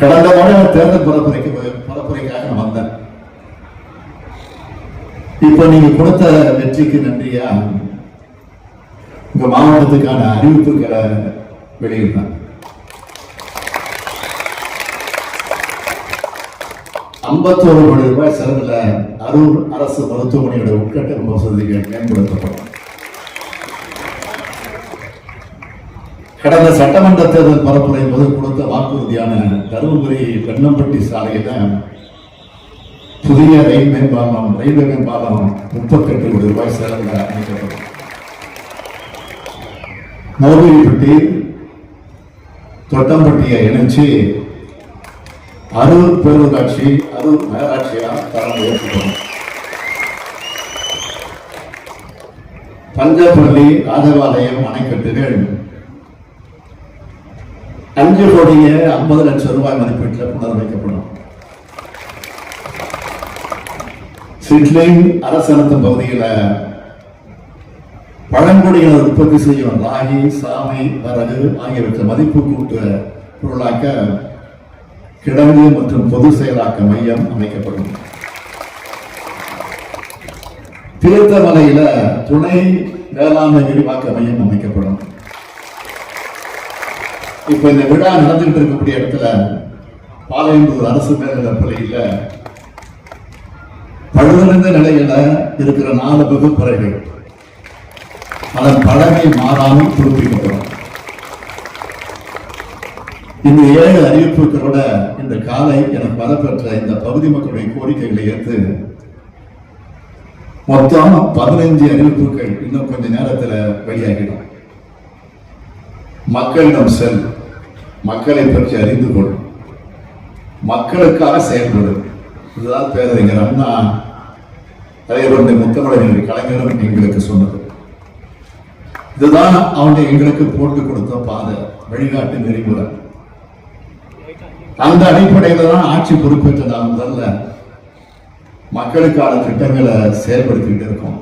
கடந்த முறை தேர்தல் பரப்புரைக்கு பரப்புரைக்காக நான் வந்தேன். இப்ப நீங்க கொடுத்த வெற்றிக்கு நன்றியா? உங்க மாவட்டத்துக்கான அறிவிப்புகளை வெளியிட்டாங்க ஐம்பத்தோரு கோடி ரூபாய் செலவுல அரூர் அரசு மருத்துவமனையோட உட்கட்டமைப்பு வசதிகள் மேம்படுத்தப்படும் கடந்த சட்டமன்ற தேர்தல் பரப்புரை போது கொடுத்த வாக்குறுதியான தருமபுரி பெண்ணம்பட்டி சாலையில புதிய ரயில் மேம்பாலம் ரயில்வே மேம்பாலம் முப்பத்தெட்டு கோடி ரூபாய் செலவில் அமைக்கப்படும் மோகிரிப்பட்டி தொட்டம்பட்டியை இணைச்சு அரூர் பேரூராட்சி அரூர் நகராட்சியா தரம் உயர்த்தப்படும் பஞ்சப்பள்ளி ராஜபாளையம் அணைக்கட்டுகள் அஞ்சு கோடியே ஐம்பது லட்சம் ரூபாய் மதிப்பீட்டில் புனரமைக்கப்படும் சிட்லிங் அரசனத்தம் பகுதியில் பழங்குடியினர் உற்பத்தி செய்யும் ராகி சாமை வரகு ஆகியவற்றை மதிப்பு கூட்டு பொருளாக்க கிடங்கு மற்றும் பொது செயலாக்க மையம் அமைக்கப்படும். தீர்த்தமலையில துணை வேளாண்மை விரிவாக்க மையம் அமைக்கப்படும். இப்ப இந்த விழா நடந்துகிட்டு இருக்கக்கூடிய இடத்துல பாளையம்பூர் அரசு மேல்நிலைப் பள்ளியில பழுதடைந்த நிலையில இருக்கிற நாலு வகுப்பறைகள் அதன் பழமை மாறாமல் புதுப்பிக்கப்படும். இந்த ஏழு அறிவிப்புகளோட இந்த காலை எனக்கு வரப்பெற்ற இந்த பகுதி மக்களுடைய கோரிக்கைகளை ஏற்று மொத்தம் பதினைஞ்சு அறிவிப்புகள் இன்னும் கொஞ்ச நேரத்துல வெளியாகிடும். மக்களிடம் செல். மக்களை பற்றி அறிந்து கொள். மக்களுக்காக செயல்படும் இதுதான் பேரறிஞர் அண்ணா தலைவருடைய முத்தமிழர் கலைஞரும் எங்களுக்கு சொன்னது. இதுதான் அவங்க எங்களுக்கு போட்டு கொடுத்த பாதை வழிகாட்டு நெறிமுறை. அந்த அடிப்படையில் தான் ஆட்சி பொறுப்பேற்ற நான் முதல்ல மக்களுக்கான திட்டங்களை செயல்படுத்திக்கிட்டு இருக்கோம்.